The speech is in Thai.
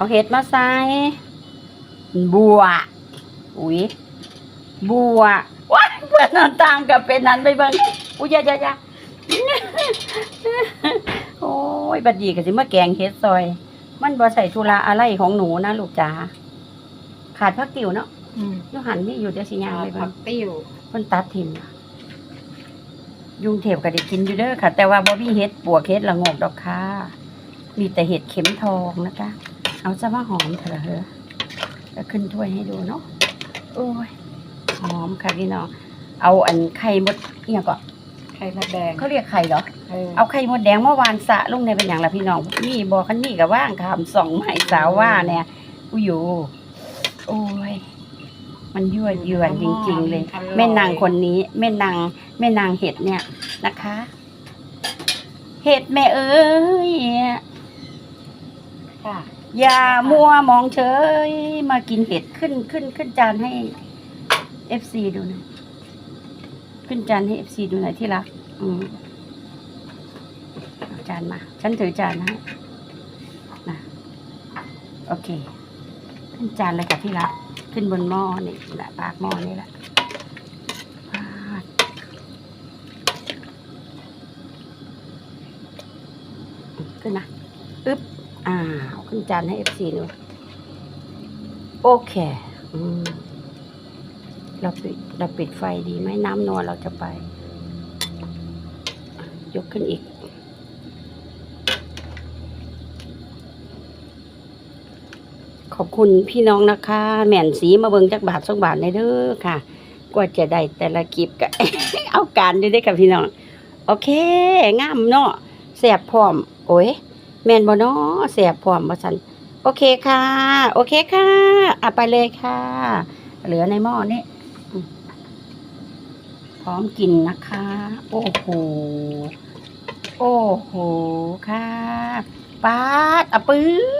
เอาเห็ดมาใส่บัวอุ้ยบัวว้ายเพื่อนนอนตามกับเป็นนั้นไปเบิ่งอุ้ยอยาอยาอยาโอ้ยบัดดีก็สิมาแกงเฮ็ดซอย มันบ่ใส่ธุระอะไรของหนูนะลูกจ๋าขาดผักติ๋วเนาะอืมอยูหันมีอยู่เดี๋ยวสิย่างไปผัเบิ่งกติ้วเพิ่นตัดทิ่มยุงเทพก็ได้กินอยู่เด้อค่ะ แต่ว่าบ่มีเฮ็ดปวกเฮ็ดละโงกดอกค่ะ มีแต่เห็ดเข็มทองนะคะ เอาซะว่าหอมเถอะเหอะจะขึ้นถ้วยให้ดูเนาะโอ้ยหอมค่ะพี่น้องเอาอันไข่มดเนี่ยก็ไข่มดแดงเขาเรียกไข่เหรอเออเอาไข่มดแดงเมื่อวานสระลงในเป็นอย่างละพี่น้องนี่บอกคันนี่กับว่างคำสองไม้สาวว่าเนี่ยอุยอยู่โอ้ยมันยั่วเยือนจริง ๆ เลยแม่นางคนนี้แม่นางแม่นางเห็ดเนี่ยนะคะ เห็ดแม่เอ้ย ค่ะ อย่ามัวมองเฉยมากินเห็ดขึ้นขึ้นขึ้นจานให้เอฟซีดูหน่อยขึ้นจานให้เอฟซีดูหน่อยที่รัก อืมเอาจานมา ฉันถือจานให้นะโอเค ขึ้นจานเลยค่ะที่รัก ขึ้นบนหม้อนี่แหละปากหม้อนี่แหละขึ้นนะอึ๊บ อ้าวขึ้นจานให้เอฟซีดูโอเคอเราปิดเราปิดไฟดีไหมน้ำนวลเราจะไป ยกขึ้นอีก ขอบคุณพี่น้องนะคะ แม่นสีมาเบิงจักบาทสองบาทในเด้อค่ะ กว่าจะได้แต่ละคลิปก็ เอาการด้วยได้อค่ะพี่น้อง โอเค งามเนาะแสบพร้อม โอ้ย แมนบอนาะแสบพร้อมบ่สันโอเคค่ะ โอเคค่ะอะไปเลยค่ะ เหลือในหม้อนี้พร้อมกินนะคะ โอ้โหโอ้โหค่ะปาดอะปื๊ด